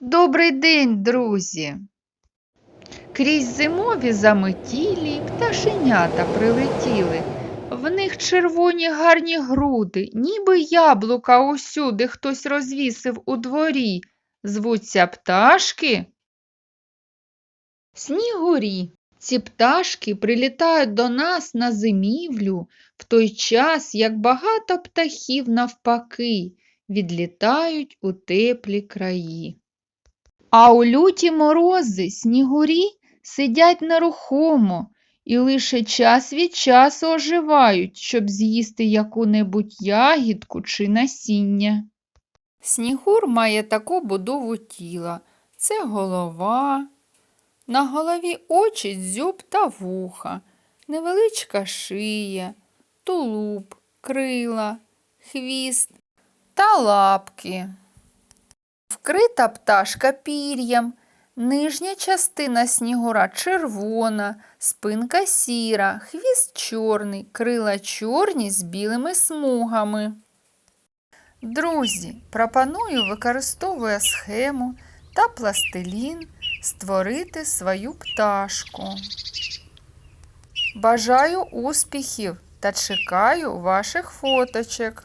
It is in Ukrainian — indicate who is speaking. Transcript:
Speaker 1: Добрий день, друзі! Крізь зимові заметілі пташенята прилетіли. В них червоні гарні груди, ніби яблука усюди хтось розвісив у дворі. Звуться пташки. Снігурі. Ці пташки прилітають до нас на зимівлю в той час, як багато птахів навпаки відлітають у теплі краї. А у люті морози снігурі сидять нерухомо і лише час від часу оживають, щоб з'їсти яку-небудь ягідку чи насіння. Снігур має таку будову тіла. Це голова, на голові очі, дзьоб та вуха, невеличка шия, тулуб, крила, хвіст та лапки. Вкрита пташка пір'ям, нижня частина снігура червона, спинка сіра, хвіст чорний, крила чорні з білими смугами. Друзі, пропоную, використовуя схему та пластилін, створити свою пташку. Бажаю успіхів та чекаю ваших фоточок.